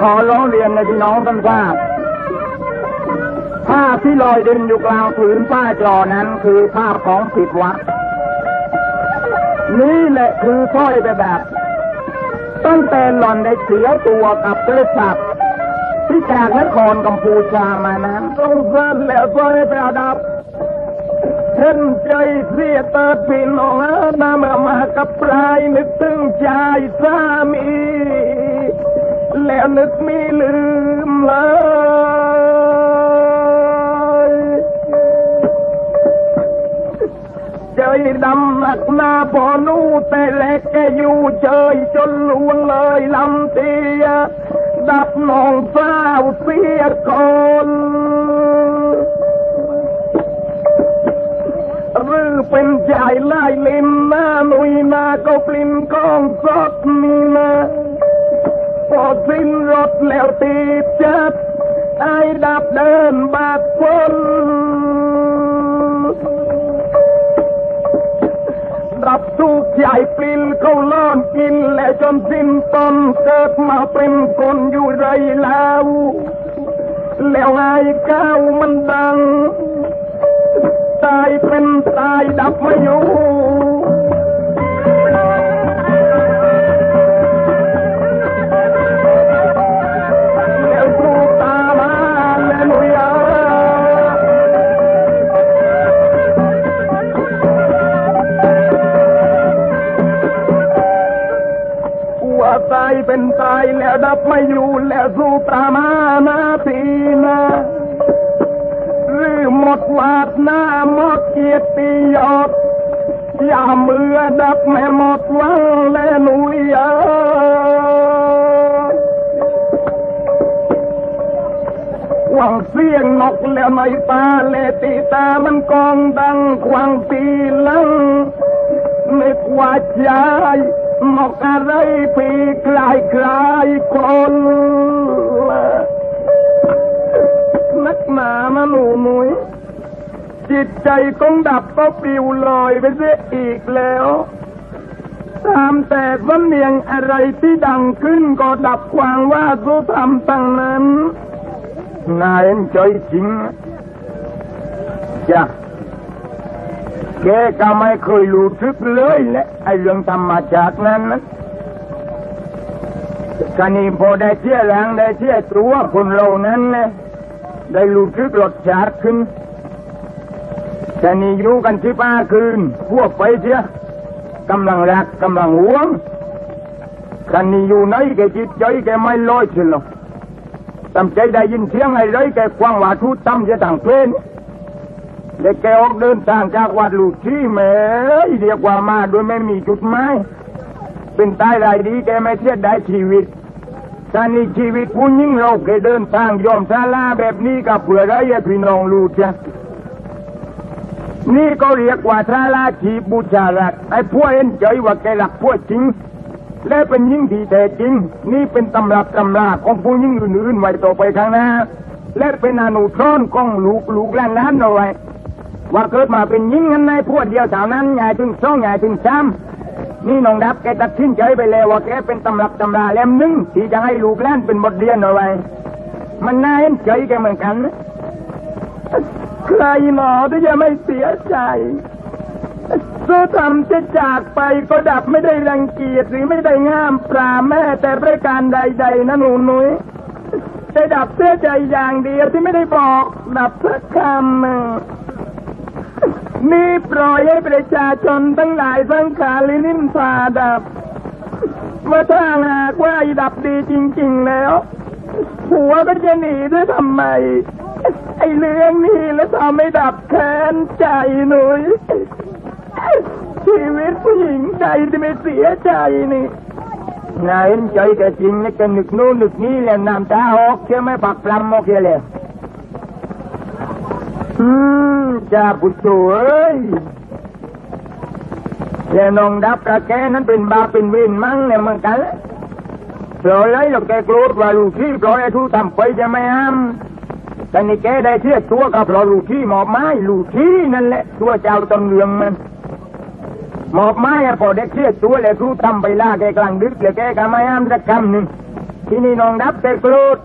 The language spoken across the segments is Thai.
ขอร้องเรียนในพี่น้องท่านทราบภาพที่ลอยดินอยู่กลางผืนป้ายจอนั้นคือภาพของสิทธิวัดนี่แหละคือสร้อยไปแบบตั้งแต่หล่อนได้เสียตัวกับบริษัทที่จากนครกัมพูชามานั้นต้องเกินแล้วสร้อยไปดับเห็นใจเสียเติดพี่น้องนาเมื่อมากับปลายนึกถึงใจสามี แล้วนึกไม่ลืมเลยใจดำหนักหน้าพอนู่แต่แลกแกอยู่เฉยจนลวงเลยลำเตีย ดับน้องสาวเสียก่อนหรือเป็นใจไล่ลินหน้าหนุยหน้าก็ปลิ้นกองสดนี่นะ พอสิ้นรถแล้วตีจัดไอ้ดับเดินบาดฝนรับทุกข์ใหญ่ปลินเขาล้อนกินและจนสิ้นตนเกิดมาเป็นคนอยู่ไรแล้วแล้วไอ้ก้าวมันดังตายเป็นตายดับไม่หยุด อยู่แล้วสู้ตามานาทีนะหรือหมดวาดหน้าหมดเกียรติยศอย่าเมื่อดับแม่หมดวังและหนุยาหวังเสียงนกแล้วในตาเลตีตามันกองดังควางตีลังนึกว่าใจ นกอะไรปีกลายกลายคนนักหนานะหนูหนุยจิตใจคงดับก็ปลิวลอยไปเสียอีกแล้วตามแต่ว่าเนียงอะไรที่ดังขึ้นก็ดับความว่าสุธรรมตั้งนั้นนายใจจริงจ้ะ แกก็ไม่เคยรู้ทึกเลยแหละไอ้เรื่องธรรมชาตินั้นนะกานี้พอได้เชี่ยแรงได้เชี่ยตัวคนเรานั้นนะได้รู้ทึกรสชาติขึ้นกานี้อยู่กันสิบห้าคืนพวกไปเสียกำลังรักกำลังหวงกานี้อยู่ไหนแกจิตใจแกไม่ลอยเชียวหรอกตำใจได้ยินเสียงไอ้ไรแกคว้างว่าทุตั้มจะต่างเพลน เด็กแกออกเดินทางจากวัดลูกที่แม่เรียกว่ามาโดยไม่มีจุดหมายเป็นตายรายดีแกไม่เสียดายชีวิตการนี้ชีวิตผู้ยิ่งเราแกเดินทางยอมซาลาแบบนี้กับเผื่อไรอะพี่น้องรู้จ้ะนี่ก็เรียกว่าซาลาชีบูชารักไอ้พวกเอ็นใจว่าแกหลักพวกจริงและเป็นยิ่งที่แท้จริง นี่เป็นตำรับตำราของผู้ยิ่งอื่นๆไว้ต่อไปข้างหน้า และเป็นอนุทรณ์ของลูกลูกหลานนั้นเอาไว้ ว่าเกิดมาเป็นยิงกันในพวกเดียวเท่านั้นใหญ่ถึงสองใหญ่ถึงสามนี่น้องดับแกตัดสินใจไปแล้วว่าแกเป็นตำรับตำราเล่มหนึ่งที่จะให้ลูกหลานเป็นบทเรียนเอาไว้ มันน่าเห็นใจแกเหมือนกันนะใครหนอที่จะไม่เสียใจสู้ทำจะจากไปก็ดับไม่ได้รังเกียจหรือไม่ได้ง่ามปราแม่แต่ประการใด ๆนะหนูนุ้ยได้ดับเสียใจอย่างเดียวที่ไม่ได้บอก ดับสักคำ นี่ปล่อยให้ประชาชนทั้งหลายสังขารลินินทาดับ ว่าถ้าหากว่าไอ้ดับดีจริง ๆแล้ว หัวก็จะหนีด้วยทำไม ไอ้เรื่องนี้แล้วทำให้ดับแค้นใจหนุยชีวิตผู้หญิงใจที่ไม่เสียใจนี่นายเห็นใจแกจริงนะแกนึกโน่นนึกนี่แหล้วน้ำตาออกเชื่อไหมปักปลำออกเสียเลยอืม จ่าปุโตเอ้ยแต่นองดับกับแกนั้นเป็นบาปเป็นเวรมั้งเนี่ยมือนกันแหลลอยเลยหรอกแกโกรธว่าลูกที่ปล่อยให้ทุกทำไปจะไม่ห้ามแต่นี่แกได้เชื่อตัวกับเราลูกที่หมอบไม้ลูกที่นั่นแหละตัวเจ้าตนเรืองมันหมอบไม้อะพอเด็กเชื่อตัวแล้วทุกทำไปล่าแกกลางดึกแล้วแกก็ไม่ห้ามสักคำหนึ่งที่นี่นองดับแต่โกรธ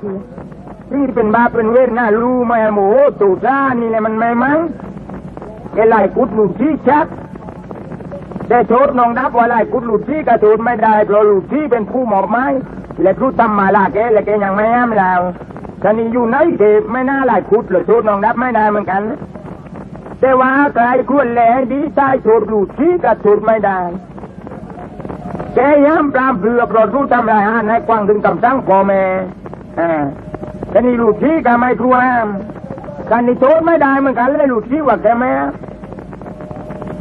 นี่เป็นบาปเป็นเวรน่ารู้ไหมโมโหตูซ่านี่แหละมันไม่มั้งแกไล่กุดหลุดที่ชักแต่โทษน้องดับว่าไล่กุดหลุดที่กระโดดไม่ได้เพราะหลุดที่เป็นผู้หมอบไม้และรูทำมาลาแกและแกยังไม่ห้ามเราท่านี่อยู่ไหนเก็บไม่น่าไล่กุดเลยโทษน้องดับไม่ได้เหมือนกัน แต่ว่าใครควรแหลดีใต้โทษหลุดที่กระโดดไม่ได้แกย้ำปรามเพื่อปลดรู้ทำลายอาหารให้กว้างถึงกำสั่งพ่อแม่อ่า แต่นี่ลูกที่ก็ไม่กลัวห้าการนี่โทษไม่ได้เหมือนกันเลยลูกที่ว่าแกแม่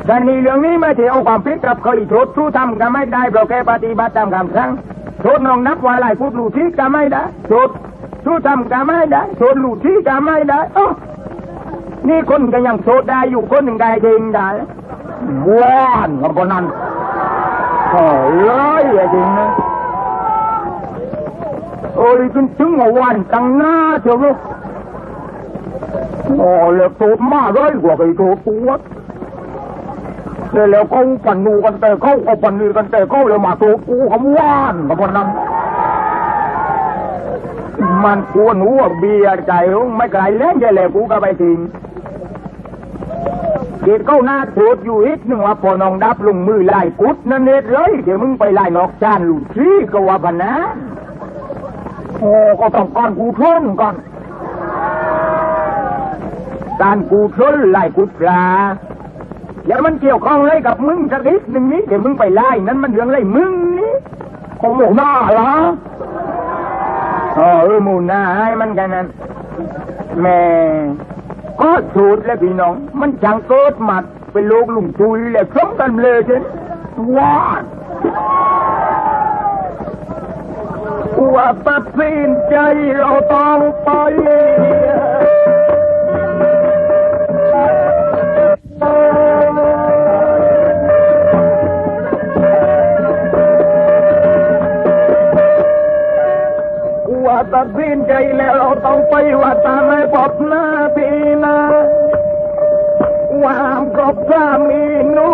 การนี่เรื่องนี้ไม่ถือเอาความผิดกับเขาอีกโทษทู้ทำก็ไม่ได้เพราะแกปฏิบัติตามคำสั่งโทษน้องนับว่าหลายพูดลูกที่ก็ไม่ได้โทษทู้ทำก็ไม่ได้โทษลูกที่ก็ไม่ได้อ๋อนี่คนก็ยังโทษได้อยู่คนหนึ่งได้เองได้ว้านกับคนนั้นโอ้ยอย่าจริงนะ โอ้ยจนถึงวันตั้งหน้าเชียวลูกโอ้แล้วโตมาร้อยกว่าไอ้โตตัวแล้วเขาปั่นนูกันแต่เขาก็ปั่นนีกันแต่เขาเลยมาโตกูคำว่านกับคนนั้นมันกวหัวเบียร์ใจไม่ไกลแล้วแค่แล้วกูก็ไปทิ้งเด็กเขาหน้าโทษอยู่อีกหนึ่งว่าพอน้องดับลงมือไล่กุดนั่นเองเลยเดี๋ยวมึงไปไล่นอกจานลูกซี่ก็ว่าพันนะ โอ้ก็ต้องการกูทนก่อนการกูทนไล่กุดปลาแล้วมันเกี่ยวข้องอะไรกับมึงสักนิดหนึ่งนี้เดี๋ยวมึงไปไล่นั้นมันเรื่องไรมึงนี่ของหมูหน้าเหรอเออมูน้าให้มันกันนั้นแม่ก็สูตรและพี่น้อง มันจังเกิดมาเป็นโลกลุงทุยและพร้อมกันเลยเช่นว้า ว่าตัดสินใจเราต้องไปว่าตัดสินใจแล้วเราต้องไปว่าตาไม่พบหน้าพี่นะวางกับสามีนู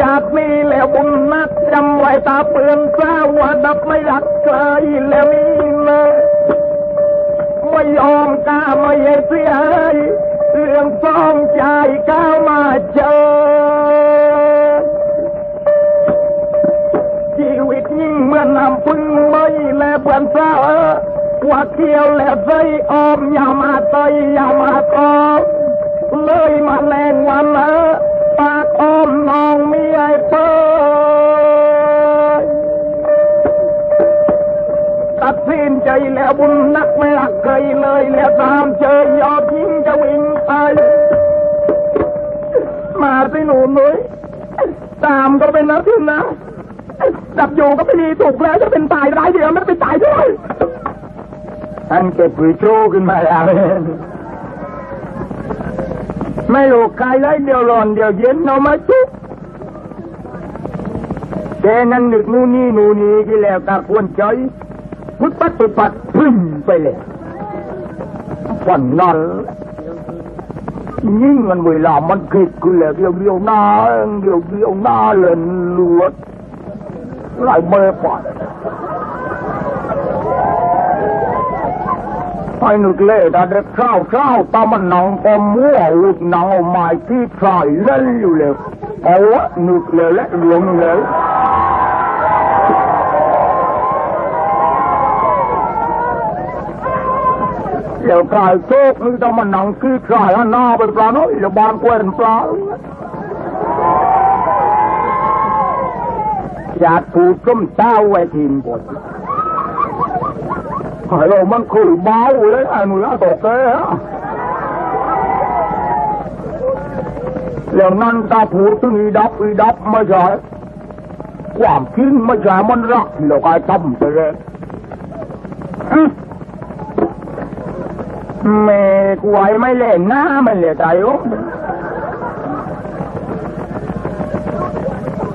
จากนี้แล้วบุญนักจำไว้ตาเปือนเจ้าว่าดับไม่รักใครแล้วนี่นะไม่ยอมกล้าไม่เสียหายเรื่องสองใจก้าวมาเจอชีวิตยิ่งเมื่อน้ำพึ่งไม่แลเปือนเศร้าว่าเคี้ยวและใจออมอย่ามาเตยอย่ามาตอมเลยมาแรงวันละ ออมองมีไอ้เปิดตัดสินใจแล้วบุญนักไม่รักเคยเลยแล้วตามเจอยอดยิ่งจะวิ่งไป มาสิหนูนุ้ยตามก็เป็นนะพี่นะดับอยู่ก็ไม่ดีถูกแล้วจะเป็นตายร้ายเดียวไม่เป็นตายด้วยท่านเก็บผือโชขึ้นมาแล้วไม่รู้ใครไรเดียวร้อนเดียวเย็นเอามาชุบ แกนั่งนึกนู่นี่นู่นี่ที่แล้วกาควรใจพุทธปฏิปัติพึ่งไปเลยฝันนั้นยิ่งมันเวลามันคิดกูแล้วเดียวเดียวหน้าเดียวเดียวหน้าเลนลวดลายเมื่อปัดไปนึกเล่ดาเด็กข้าวข้าวตามันหนังก็มั่วอุดหนังเอาไม้ที่ใส่เล่นอยู่เลยเอาวะนึกเล่และหลวงเลย เดี๋ยวกายโชคนี่ต้องมาหนังขี้กายหน้าเป็นปลาเนาะอย่บานเกวนปลาอยากผูกก้มเจ้าไว้ทีมบทไอ้เรามันคือเบาเลยไอ้หนูลยตกเต้ฮะแล้วนั่นตาผูดถึงดับอีดับไม่ใช่ความคิดไม่ใช่มันรักเราก็ทำไปเลยอื้อ แม่กูไหวไม่เล่นหน้ามันเลยใจโอ้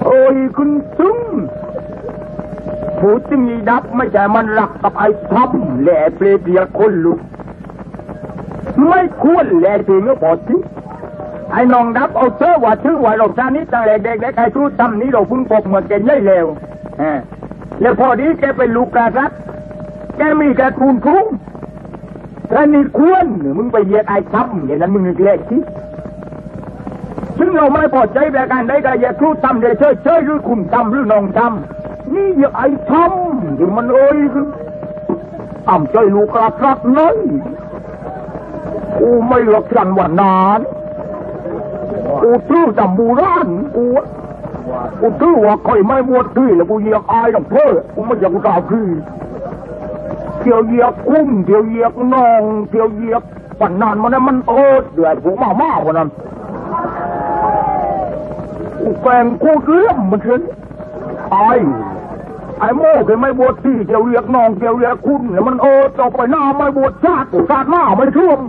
โอ้ยคุณซุ้มผู้ที่มีดับไม่ใช่มันรักกับไอ้ทอมแหล่เปรียบเทียบคนลุกไม่ควรแหลจริงก็พอที่ไอ้น้องดับเอาเสื้อว่าชื่อว่าเราชานิดตั้งแต่เด็กๆไอ้ทูตทำนี้เราพิ่งพบเมื่อเกณฑ์ย่อยเร็วแล้วพอดีแกเป็นลูกกระรัดแกมีกระคูนคุ้ง ถ้านี่ควรมึงไปเหยียดไอ้ช้ำอย่างนั้นมึงนึกเล็กที่ซึ่งเราไม่พอใจแบบการได้ก็อย่าครูทำเดี๋ยวเชยเชยหรือคุณทำหรือน้องทำนี่อย่าไอ้ทำถึงมันเอ้ยคืออ่ำใจลูกกระรัดน้อยกูไม่หลักกันว่านานกูชื่อจำบูรานกูกูชื่อว่าคอยไม่บวชคือแล้วกูเหยียกอายกับเพื่อกูไม่อยากกูกล่าวคือ เที่ยวเหยียกกุ้งเที่ยวเหยียกนองเที่ยวเหยียกปันนานมันนั้นมันเอิดเดือดกูมากมากกว่านั้นแกงกูเลี้ยมมันเช่นไอ้ไอ้โม่เคยไม่บวชที่เที่ยวเหยียกนองเที่ยวเหยียกคุณแล้วมันเอิดต่อไปหน้าไม่บวชชาติชาติหน้าไม่ช่วง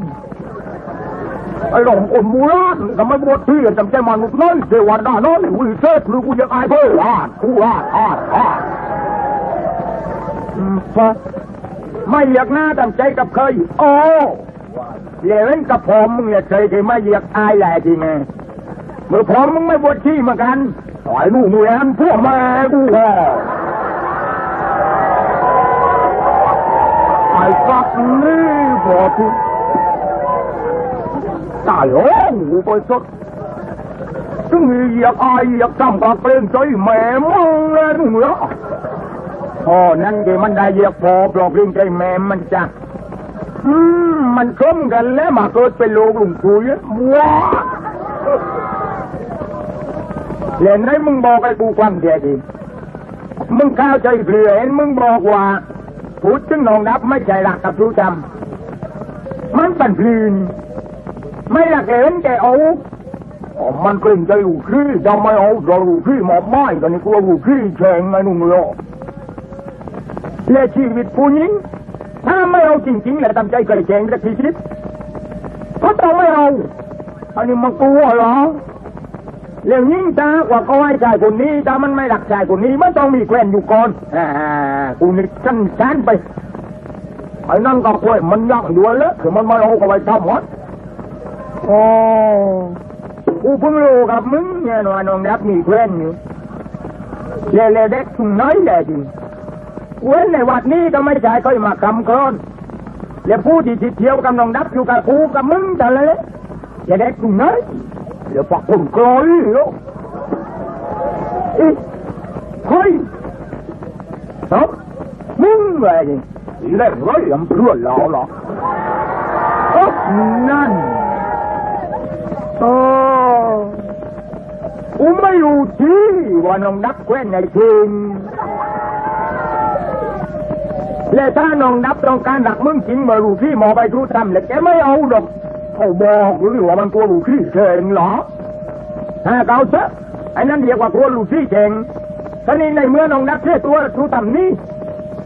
ไอ้หลงคนมูลานทำไมบวชที่จำใจมันุษย์น้อยเทวดาน้อยวิเศษหรือกูยังอายเพื่ออ่านกูอ่านอ่านอ่าน อืมพอไม่อยกหน้าตั้งใจกับเคย โอ้เล่นกับผมมึงเนี่ยเคยที่ไม่อยากอายแหละจริงไงเมื่อผมมึงไม่บวชที่เหมือนกันต่อยลูกหนูแอนพวกแม่กูแห่ไอ้ฟักนี่พอที่ตายโอ้กูไปสดซึ่งอยากอายอยากทำกับเปลี่ยนใจแม่มึงเลยมึงเหร อพอนั่นเดี๋ยวมันได้เยียกพอปลอกเปลี่ยนใจแม่มันจะอืมมันคมกันแล้วมาเกิดเป็นโลกลุงคุยว้าเล่นให้มึงบอกไอ้กูฟังเดียดีมึงเข้าใจเปลี่ยนมึงบอกว่าพูดถึงนองนับไม่ใจรักกับรู้จำมันเป็นพลีนไม่ละเกนแกเอาอ๋อมันเกรงใจลูกพี่จะไม่เอาเราลูกพี่หมอบไม้กันนี่กลัวลูกพี่แข่งไงนุ่งเลย และชีวิตผู้หญิงถ้าไม่เอาจริงๆและทำใจเกรงแข่งสักทีชีวิตก็ต้องไม่เอาอันนี้มันกลัวเหรอเรื่องยิ่งตากว่าก็ให้ชายคนนี้ถ้ามันไม่หลักชายคนนี้มันต้องมีแควนอยู่ก่อนอ่ากูนี่ชั้นชั้นไปไอ้นั่นก็ควรมันยักอยู่แล้วคือมันไม่เอาก็ไปทำหมดโอ้กูเพิ่งรู้กับมึงเนี่ยนอยน้องรับมีเพื่อนอยู่เล่เล่เด็กทุ่งน้อยแหละจริง เว้นในวัดนี้ก็ไม่ใช่ค่อยมาคำกรอนแล้วผู้ที่ติดเที่ยวกับน้องดับอยู่กับกูกับมึงแต่ละเลยอย่เด็กทุ่งน้อยเดี๋ยวปักคนกลอยเหรออีเฮ้ยฮะมึงอะไรนี่เล่นร้อยอำเพื่อนเราหรอนั่นโอ้กูไม่รู้ที่ว่าน้องนับแคว้นในทีม และถ้าน้องนับต้องการดักมึงจริงมารู้ที่หมอไปทุทำแล้วแกไม่เอาดอกเขาบอกหรือว่ามันกลัวรู้ที่เก่งเหรอฮะเกาเถอะไอ้นั่นเรียกว่ากลัวรู้ที่เก่งท่านี้ในเมื่อน้องนับเชื่อตัวทุทำนี้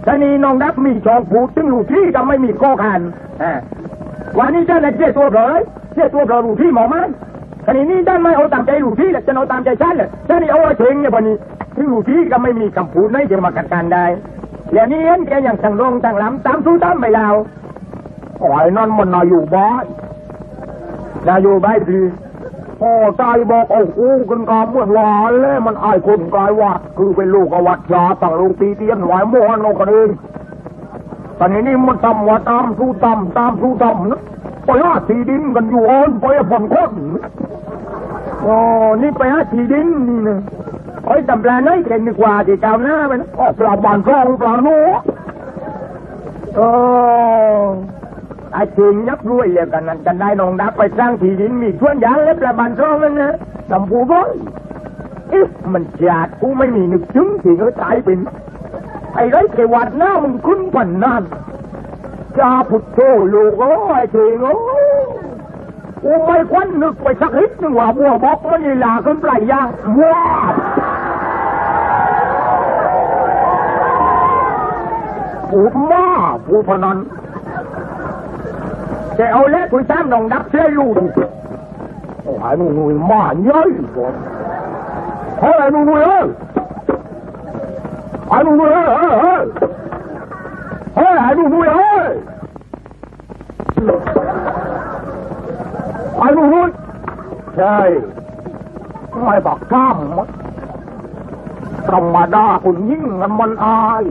ท่านี้น้องนับมีชองผูดซึ่งรู้ที่จะไม่มีข้อขันอ่าวันนี้ท่านเชื่อตัวเลอเชื่อตัวเผลอลูกที่หมอมันทีนี้นี่ท่านไม่เอาตามใจลูกที่แหละจะเอาตามใจฉันเลยท่านนี่เอาไว้เชงเนี่ยพอนี้ที่ลูกที่ก็ไม่มีคำพูดไหนจะมากัดการได้ แล้วนี่เห็นแกอย่างสั่งลงสั่งลำตามสู้ตามไปแล้วโอ้ยนั่นมันนายอยู่บ้านนายอยู่บ้านดีพ่อใจบอกเอากูกันกาเมื่อวานเลยมันอายคนกายวัดคือเป็นลูกวัดยาต่างลงตีเตียนไหวโมหันโนกันเองตอนนี้นี่มันทำว่าตามสู้ตามตามสู้ตามนะไปหาทีดินกันอยู่อ่อนไปผลคนโอ้นี่ไปหาทีดินนี่นะ ไอ้ยตำปลาน้อยเก่งดีกว่าที่เจ้าหน้าไปนะปลาบานกองปลาโน้โอ้ไอ้ถึงยักษ์รวยเลยกันนั้นกันได้นองดับไปสร้างที่ดินมีชวนยางและปลาบานกองนั่นนะลำพูร้อยเอ๊ะมันจัดกูไม่มีนึกถึงที่เขาตายเป็นไอ้ไรเทวัดหน้ามึงคุ้นปันนั่นจาพุทโธลูกโอ้ยเทงโอ้กูไม่ควันนึกไปสักนิดนึงว่าบัวบอกมันนี่ลาขึ้นปลายยางว้า ผูกมาผูกพนันจะเอาเล็กคุยซ้ำลองดับเสียอยู่ดโอ้ยมึงนุยหม้อเยอะคนเฮ้ยมึงนุ่ยเฮ้ยไอ้มึงนุ่ยเฮ้ยเฮ้ยไอ้มึงนุ่ยเฮ้ยไอ้มึงนุ่ยใช่ไม่บอกกล้ามธรรมดาคุณยิ่งมันอาย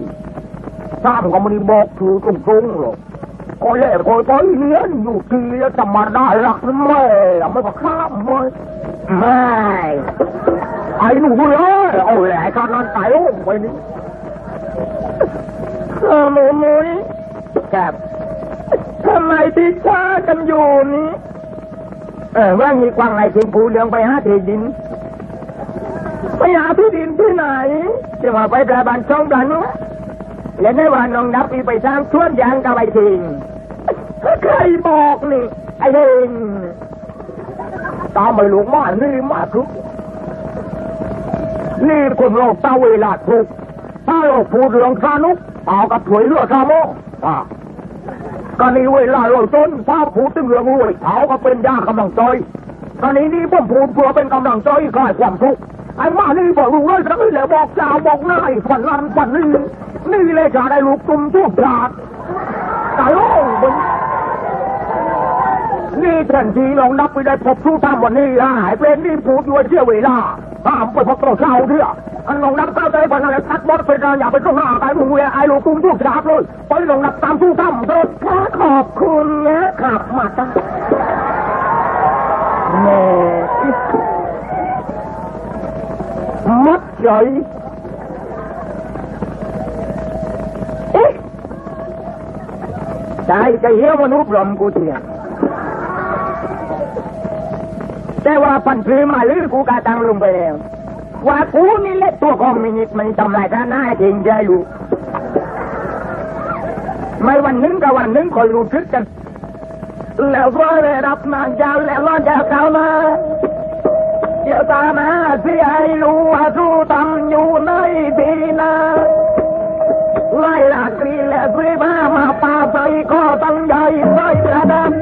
ข้ามก็ไม่ได้บอกถือตรงๆหรอกก็แย่คอยไปเลี้ยนอยู่ทีธรรมดารักแม่ไม่บอกข้ามเลยแม่ไอ้หนูเลยเอาแหละกานอนตายโอ้ไปนี่เออหมูหมุยแกบทำไมที่ช้ากันอยู่นี้เออว่ามีกวางไหนถึงผูเรืองไปหาที่ดินไปหาที่ดินที่ไหนจะมาไปแประบานช่องกันวะ และในวันน้องนับอีไปสร้างสวนยางกับไอ้ทิงใครบอกนี่ไอ้เองตามไปหลวงมานี่มาทุกนี่คนโลกเตาเวลาทุกถ้าโลกพูดเรื่องสนุกเอากับถวยเรือซาโมอะก็นี่เวลาเราต้นถ้าพูดถึงเรื่องรวยเขาก็เป็นยากำลังใจตอนนี้นี่ผมพูดเพื่อเป็นกำลังใจคลายความทุกข์ ไอ้มานี่บอกรู้เลยสักนี่แหละบอกจ้าบอกนายฝันลันฝันนี่นี่เลยจะได้ลูกกลุ่มทุกจาดตายโอ้มึงนี่แทนทีลองนับไปได้พบทุกท่านวันนี้หายเป็นนี่พูดอยู่เชื่อเวลาห้ามไปพบตัวเช้าเถอะอันลองนับเข้าใจฝันอะไรทัดบอสเป็นการอย่าไปเข้าหน้าตายมึงเวียไอ้ลูกกลุ่มทุกจาดเลยไปลองนับตามทุกท่านเถิดขอบคุณนะครับมาตั้งแม่ มัดใจเอ๊ะใจใจเหี้ยวมนุษย์ลมกูเถียงแต่ว่าปันซื้อมาหรือกูกาตังลงไปแล้ว ว่ากูนี่แหละตัวคอมมินิสต์มันทำลายท่านหน้าจริงใจอยู่ไม่วันหนึงกับวันหนึงคอยรู้ทึกกันแล้วก็ได้รับนานยาวแล้วรอดยาวเก่ามา ta na si ai lu a su tam nhu nơi bi na. Lai là kỳ lệ suy ba ma pa sai có tăng dây sai ra đam